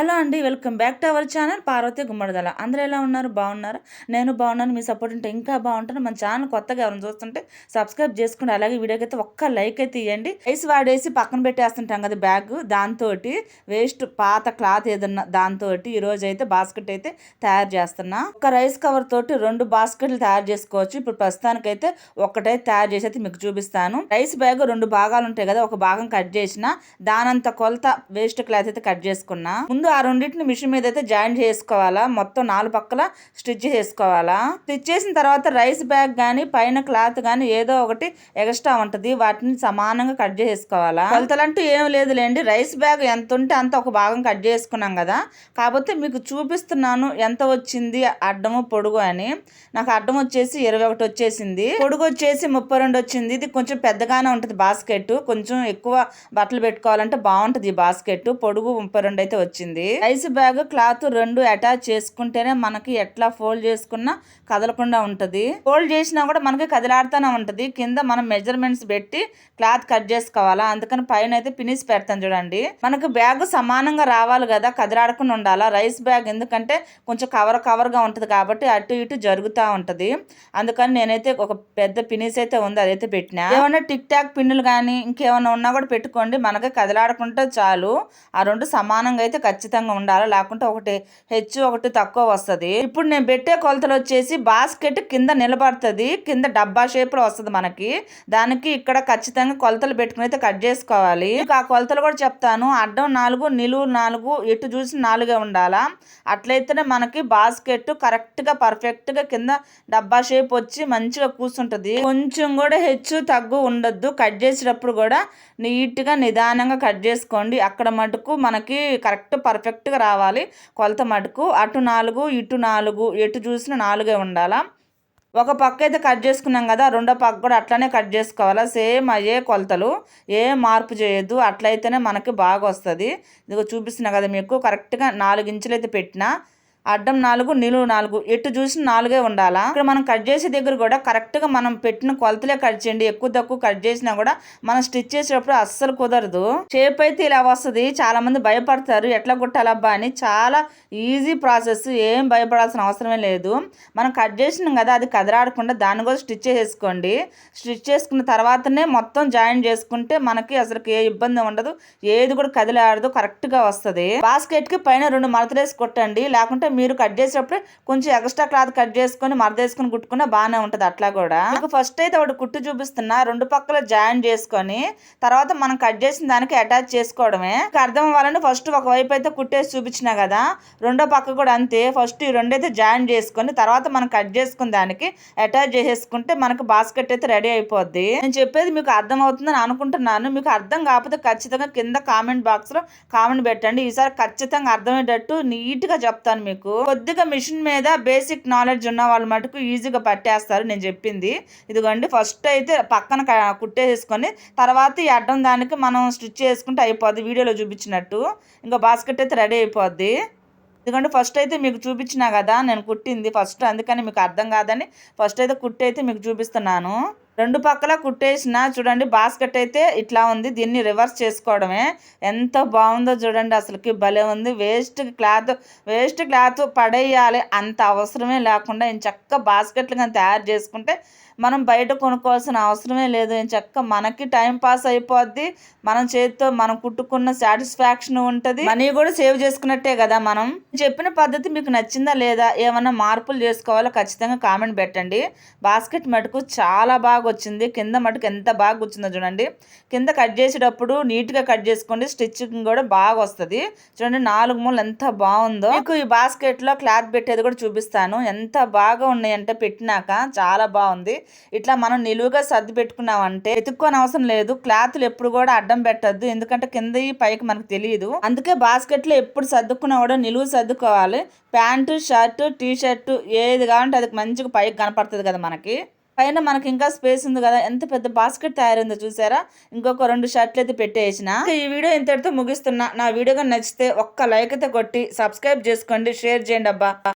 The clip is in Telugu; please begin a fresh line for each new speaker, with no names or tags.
హలో అండి welcome back to our channel Parvathi Gummadidala. అందరూ ఎలా ఉన్నారు? బాగున్నారు? నేను బాగున్నాను మీ సపోర్ట్ ఉంటే ఇంకా బాగుంటాను మన ఛానల్ కొత్తగా ఎవరైనా చూస్తుంటే సబ్స్క్రైబ్ చేసుకోండి. అలాగే వీడియోకి అయితే ఒక్క లైక్ అయితే ఇవ్వండి రైస్ వాడేసి పక్కన పెట్టేస్తుంటాం కదా బ్యాగ్. దాంతో వేస్ట్ పాత క్లాత్ ఏదన్నా దాంతో ఈరోజు అయితే బాస్కెట్ అయితే తయారు చేస్తున్నా. ఒక రైస్ కవర్ తోటి రెండు బాస్కెట్లు తయారు చేసుకోవచ్చు. ఇప్పుడు ప్రస్తుతానికైతే ఒకటే తయారు చేసి అయితే మీకు చూపిస్తాను. రైస్ బ్యాగ్ రెండు భాగాలు ఉంటాయి కదా ఒక భాగం కట్ చేసిన దానంత కొలత వేస్ట్ క్లాత్ అయితే కట్ చేసుకున్నా. ముందు ఆ రెండింటిని మిషన్ మీద అయితే జాయిన్ చేసుకోవాలా? మొత్తం నాలుగు పక్కల స్టిచ్ చేసుకోవాలా? స్టిచ్ చేసిన తర్వాత రైస్ బ్యాగ్ కానీ పైన క్లాత్ కానీ ఏదో ఒకటి ఎక్స్ట్రా ఉంటుంది. వాటిని సమానంగా కట్ చేసుకోవాలా? కొలతలంటూ ఏం లేదులేండి. రైస్ బ్యాగ్ ఎంత ఉంటే అంత ఒక భాగం కట్ చేసుకున్నాం కదా. కాకపోతే మీకు చూపిస్తున్నాను ఎంత వచ్చింది అడ్డము పొడుగు అని. నాకు అడ్డం వచ్చేసి ఇరవై ఒకటి వచ్చేసింది. పొడుగు వచ్చేసి ముప్పై రెండు వచ్చింది. ఇది కొంచెం పెద్దగానే ఉంటుంది బాస్కెట్. కొంచెం ఎక్కువ బట్టలు పెట్టుకోవాలంటే బాగుంటుంది ఈ బాస్కెట్. పొడుగు ముప్పై రెండు అయితే వచ్చింది. ఉంటుంది. రైస్ బ్యాగ్ క్లాత్ రెండు అటాచ్ చేసుకుంటేనే మనకి ఎట్లా ఫోల్డ్ చేసుకున్నా కదలకుండా ఉంటది. ఫోల్డ్ చేసినా కూడా మనకి కదిలాడుతూనే ఉంటది. కింద మనం మెజర్మెంట్స్ పెట్టి క్లాత్ కట్ చేసుకోవాలా? అందుకని పైన అయితే పినిస్ పెడతాను చూడండి. మనకు బ్యాగ్ సమానంగా రావాలి కదా? కదిలాడకుండా ఉండాలా? రైస్ బ్యాగ్ ఎందుకంటే కొంచెం కవర్ కవర్గా ఉంటది కాబట్టి అటు ఇటు జరుగుతూ ఉంటది. అందుకని నేనైతే ఒక పెద్ద పినిస్ అయితే ఉంది అదైతే పెట్టినా. ఏమైనా టిక్ టాక్ పిన్నులు కానీ ఇంకేమైనా ఉన్నా కూడా పెట్టుకోండి. మనకి కదలాడకుంటే చాలు. ఆ రెండు సమానంగా అయితే ఖచ్చితంగా ఉండాలి? లేకుంటే ఒకటి హెచ్చు ఒకటి తక్కువ వస్తుంది. ఇప్పుడు నేను పెట్టే కొలతలు వచ్చేసి బాస్కెట్ కింద నిలబడుతుంది. కింద డబ్బా షేప్లో వస్తుంది మనకి. దానికి ఇక్కడ ఖచ్చితంగా కొలతలు పెట్టుకుని అయితే కట్ చేసుకోవాలి. ఆ కొలతలు కూడా చెప్తాను. అడ్డం నాలుగు నిలువు నాలుగు ఎటు చూసి నాలుగే ఉండాలా? అట్లయితేనే మనకి బాస్కెట్ కరెక్ట్గా పర్ఫెక్ట్గా కింద డబ్బా షేప్ వచ్చి మంచిగా కూర్చుంటుంది కొంచెం కూడా హెచ్చు తగ్గు ఉండొద్దు. కట్ చేసేటప్పుడు కూడా నీట్గా నిదానంగా కట్ చేసుకోండి. అక్కడ మటుకు మనకి కరెక్ట్ పర్ఫెక్ట్గా రావాలి. కొలత మటుకు అటు నాలుగు ఇటు నాలుగు ఎటు చూసిన నాలుగే ఉండాలా. ఒక పక్క అయితే కట్ చేసుకున్నాం కదా రెండో పక్క కూడా అట్లనే కట్ చేసుకోవాలా. సేమ్ అయ్యే కొలతలు. ఏ మార్పు చేయొద్దు. అట్లయితేనే మనకి బాగా వస్తుంది ఇదిగో చూపిస్తున్నా కదా మీకు. కరెక్ట్గా నాలుగు ఇంచులు అయితే పెట్టినా అడ్డం నాలుగు నిలువు నాలుగు. ఎటు చూసి నాలుగే ఉండాలా? ఇక్కడ మనం కట్ చేసే దగ్గర కూడా కరెక్ట్గా మనం పెట్టిన కొలతలే కట్ చేయండి. ఎక్కువ తక్కువ కట్ చేసినా కూడా మనం స్టిచ్ చేసేటప్పుడు అస్సలు కుదరదు. షేప్ అయితే ఇలా వస్తుంది. చాలా మంది భయపడతారు. ఎట్లా కుట్టాలబ్బా అని. చాలా ఈజీ ప్రాసెస్ ఏం భయపడాల్సిన అవసరమే లేదు. మనం కట్ చేసినాం కదా అది కదరాడకుండా దాన్ని కూడా స్టిచ్ చేసుకోండి స్టిచ్ చేసుకున్న తర్వాతనే మొత్తం జాయిన్ చేసుకుంటే మనకి అసలు ఏ ఇబ్బంది ఉండదు. ఏది కూడా కదిలాడదు. కరెక్ట్గా వస్తుంది. బాస్కెట్కి పైన రెండు మడతలేసి కొట్టండి. లేకుంటే మీరు కట్ చేసేటప్పుడు కొంచెం ఎక్స్ట్రా క్లాత్ కట్ చేసుకొని మరదేసుకొని కుట్టుకున్నా బాగానే ఉంటుంది. అట్లా కూడా ఫస్ట్ అయితే ఒకటి కుట్టు చూపిస్తున్నా. రెండు పక్కల జాయిన్ చేసుకొని తర్వాత మనం కట్ చేసిన దానికి అటాచ్ చేసుకోవడమే. అర్థం అవ్వాలని ఫస్ట్ ఒక వైపు అయితే కుట్టేసి చూపించినా కదా రెండో పక్క కూడా అంతే. ఫస్ట్ ఈ రెండైతే జాయిన్ చేసుకొని తర్వాత మనం కట్ చేసుకున్న దానికి అటాచ్ చేసేసుకుంటే మనకు బాస్కెట్ అయితే రెడీ అయిపోద్ది. నేను చెప్పేది మీకు అర్థం అవుతుందని అనుకుంటున్నాను. మీకు అర్థం కాకపోతే ఖచ్చితంగా కింద కామెంట్ బాక్స్లో కామెంట్ పెట్టండి. ఈసారి ఖచ్చితంగా అర్థమయ్యేటట్టు నీట్గా చెప్తాను మీకు. మీకు కొద్దిగా మిషన్ మీద బేసిక్ నాలెడ్జ్ ఉన్న వాళ్ళు మటుకు ఈజీగా పట్టేస్తారు నేను చెప్పింది. ఇదిగోండి ఫస్ట్ అయితే పక్కన కుట్టేసుకొని తర్వాత ఈ అడ్డం దానికి మనం స్టిచ్ చేసుకుంటే అయిపోద్ది వీడియోలో చూపించినట్టు. ఇంకా బాస్కెట్ అయితే రెడీ అయిపోద్ది. ఎందుకంటే ఫస్ట్ అయితే మీకు చూపించినా కదా నేను కుట్టింది ఫస్ట్ అందుకని మీకు అర్థం కాదని ఫస్ట్ అయితే కుట్టి అయితే మీకు చూపిస్తున్నాను. రెండు పక్కల కుట్టేసిన చూడండి బాస్కెట్ అయితే ఇట్లా ఉంది. దీన్ని రివర్స్ చేసుకోవడమే. ఎంత బాగుందో చూడండి అసలుకి. భలే ఉంది. వేస్ట్ క్లాత్ వేస్ట్ క్లాత్ పడేయాలి. అంత అవసరమే లేకుండా చక్క బాస్కెట్లు కానీ తయారు చేసుకుంటే మనం బయట కొనుక్కోవాల్సిన అవసరమే లేదు. చక్క మనకి టైం పాస్ అయిపోద్ది. మనం చేతితో మనం కుట్టుకున్న సాటిస్ఫాక్షన్ ఉంటుంది. మనీ కూడా సేవ్ చేసుకున్నట్టే కదా మనం. చెప్పిన పద్ధతి మీకు నచ్చిందా లేదా? ఏమన్నా మార్పులు చేసుకోవాలో ఖచ్చితంగా కామెంట్ పెట్టండి. బాస్కెట్ మటుకు చాలా బాగా వచ్చింది. కింద మటుకు ఎంత బాగా కూర్చుందో చూడండి. కింద కట్ చేసేటప్పుడు నీట్గా కట్ చేసుకోండి. స్టిచ్చింగ్ కూడా బాగా వస్తుంది. చూడండి నాలుగు మూలలు ఎంత బాగుందో. మీకు ఈ బాస్కెట్లో క్లాత్ పెట్టేది కూడా చూపిస్తాను. ఎంత బాగా ఉన్నాయంటే పెట్టినాక చాలా బాగుంది. ఇట్లా మనం నిలువుగా సర్ది పెట్టుకున్నామంటే ఎత్తుక్కోని అవసరం లేదు. క్లాత్లు ఎప్పుడు కూడా అడ్డం పెట్టద్దు. ఎందుకంటే కింద పైకి మనకు తెలియదు అందుకే బాస్కెట్లో ఎప్పుడు సర్దుకున్నా కూడా నిలువు సర్దుకోవాలి. ప్యాంటు షర్టు టీ షర్టు ఏది కావాలంటే అది మంచిగా పైకి కనపడుతుంది కదా మనకి. పైన మనకి ఇంకా స్పేస్ ఉంది కదా ఎంత పెద్ద బాస్కెట్ తయారైందో చూసారా? ఇంకొక రెండు షర్ట్లు అయితే పెట్టేసిన. ఈ వీడియో ఇంతటితో ముగిస్తున్నా. నా వీడియో నచ్చితే ఒక్క లైక్ అయితే కొట్టి సబ్స్క్రైబ్ చేసుకోండి షేర్ చేయండి అబ్బా.